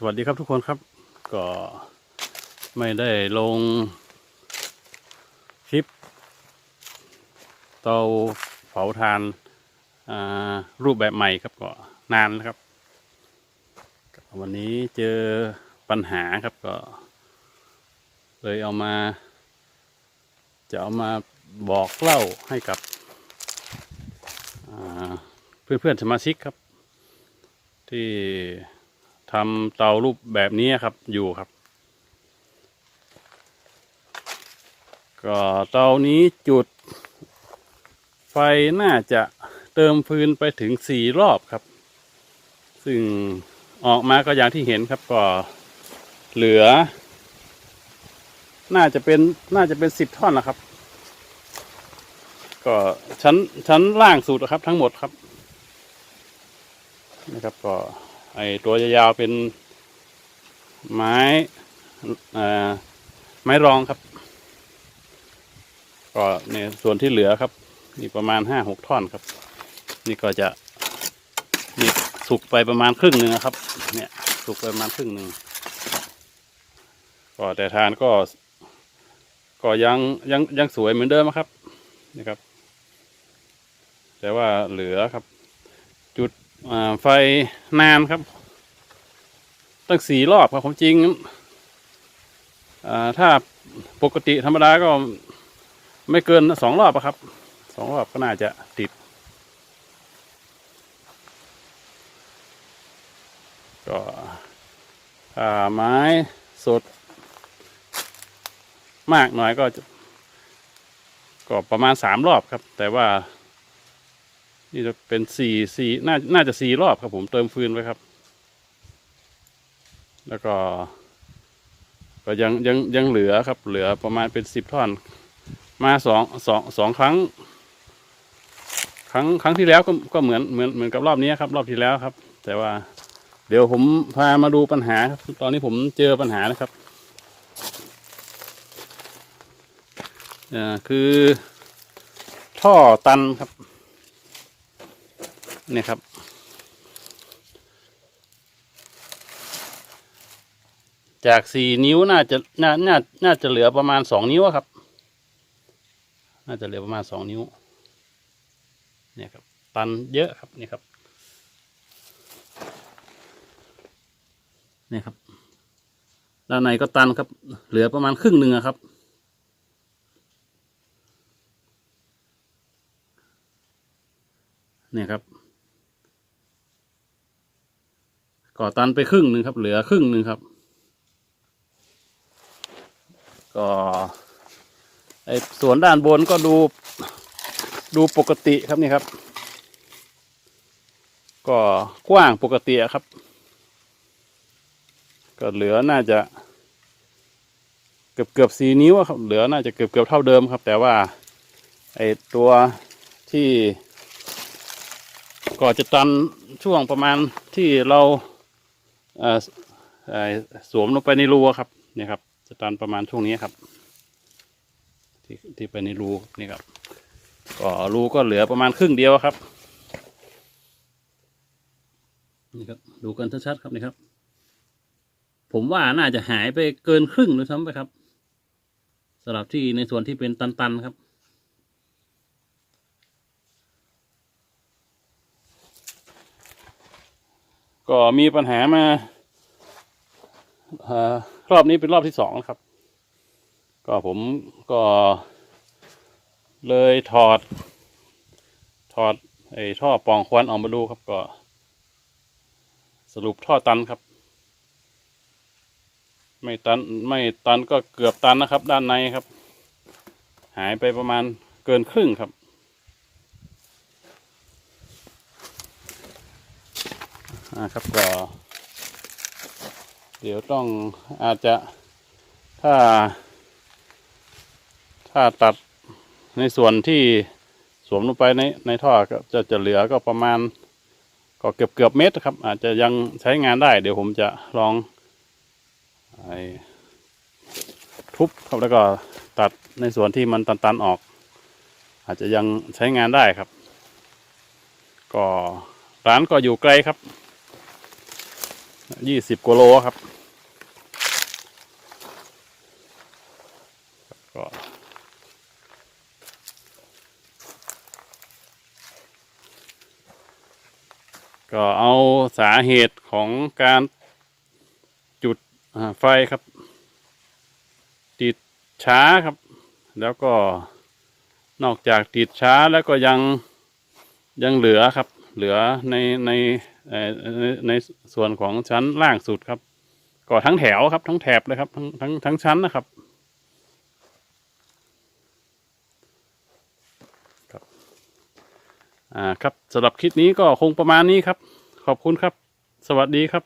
สวัสดีครับทุกคนครับ ก็ไม่ได้ลงคลิป เตาเผาทานารูปแบบใหม่ครับก็นานแล้วครับ วันนี้เจอปัญหาครับก็ เลยเอามา จะเอามาบอกเล่าให้กับเพื่อนเพื่อนๆสมาชิกครับ ที่ ทำเตารูปแบบนี้ครับอยู่ครับ ก็เตานี้จุด ไฟน่าจะเติมฟืนไปถึงสี่รอบครับ ซึ่งออกมาก็อย่างที่เห็นครับก็เหลือ น่าจะเป็นน่าจะเป็นสิบท่อนนะครับ ก็ชั้นชั้นล่างสุดนะครับทั้งหมดครับนะครับก็ ไอตัวยาวๆเป็นไม้ไม้รองครับก็เนี่ยส่วนที่เหลือครับนี่ประมาณห้าหกท่อนครับ นี่ก็จะนี่สุกไปประมาณครึ่งหนึ่งครับ เนี่ยสุกไปประมาณครึ่งหนึ่งก็แต่ทานก็ ก็ยังยังยังสวยเหมือนเดิมครับนะครับ แต่ว่าเหลือครับ ไฟนานครับ ตั้งสี่รอบครับผมจริงถ้าปกติธรรมดาก็ไม่เกินสองรอบครับสองรอบก็น่าจะติด ก็ไม้สด มากหน่อยก็ ก็ประมาณสามรอบครับ แต่ว่า นี่จะเป็นสี่สี่น่าน่าจะสี่รอบครับผมเติมฟืนไว้ครับ แล้วก็ก็ยังยังยังเหลือครับ เหลือประมาณเป็นสิบท่อน มาสองสองสองครั้ง ครั้งครั้งที่แล้วก็ก็เหมือนเหมือนเหมือนกับรอบนี้ครับ รอบที่แล้วครับ แต่ว่าเดี๋ยวผมพามาดูปัญหาครับ ตอนนี้ผมเจอปัญหานะครับอ่าคือท่อตันครับ นี่ยครับ จากสี่นิ้วน่าจะน่าน่าน่าจะเหลือประมาณสองนิ้วครับ น่าจะเหลือประมาณสองนิ้ว เนี่ยครับ ตันเยอะครับเนี่ยครับเนี่ยครับ ด้านในก็ตันครับ เหลือประมาณครึ่งหนึ่งครับ เนี่ยครับ ก่อตันไปครึ่งหนึ่งครับ เหลือครึ่งหนึ่งครับ ก็ไอส่วนด้านบนก็ดูดูปกติครับนี่ครับ ก็กว้างปกติครับ ก็เหลือน่าจะ เกือบเกือบสี่นิ้วครับ เหลือน่าจะเกือบเกือบเท่าเดิมครับ แต่ว่าไอตัวที่ก็จะตันช่วงประมาณที่เรา สวมลงไปในรูครับเนี่ยครับจะตันประมาณช่วงนี้ครับ ที่ที่ไปในรูนี่ครับ ก็รูก็เหลือประมาณครึ่งเดียวครับนี่ครับ ดูกันชัดๆครับนี่ครับ ผมว่าน่าจะหายไปเกินครึ่งด้วยซ้ำไปครับสำหรับที่ในส่วนที่เป็นตันๆครับ ก็มีปัญหามาอรอบนี้เป็นรอบที่สองครับ ก็ผมก็เลยถอด ถอดไอ้ท่อปองควันออกมาดูครับก็ สรุปท่อตันครับ ไม่ตันไม่ตันก็เกือบตันนะครับ ด้านในครับ หายไปประมาณเกินครึ่งครับ อ่าครับก็ เดี๋ยวต้องอาจจะถ้า ถ้าตัดในส่วนที่สวมลงไปในในท่อก็จะจะเหลือก็ประมาณก็เกือบเกือบเมตรครับ อาจจะยังใช้งานได้ เดี๋ยวผมจะลองทุบครับแล้วก็ตัดในส่วนที่มันตันๆออก อาจจะยังใช้งานได้ครับ ก็ร้านก็อยู่ไกลครับ ยี่สิบกิโลครับ ก็ก็เอาสาเหตุของการจุดไฟครับ ติดช้าครับ แล้วก็นอกจากติดช้าแล้วก็ยังยังเหลือครับ เหลือในในในในส่วนของชั้นล่างสุดครับก็ทั้งแถวครับ ทั้งแถบเลยครับ ทั้งทั้งทั้งชั้นนะครับครับอ่าครับสำหรับคลิปนี้ก็คงประมาณนี้ครับ ขอบคุณครับ สวัสดีครับ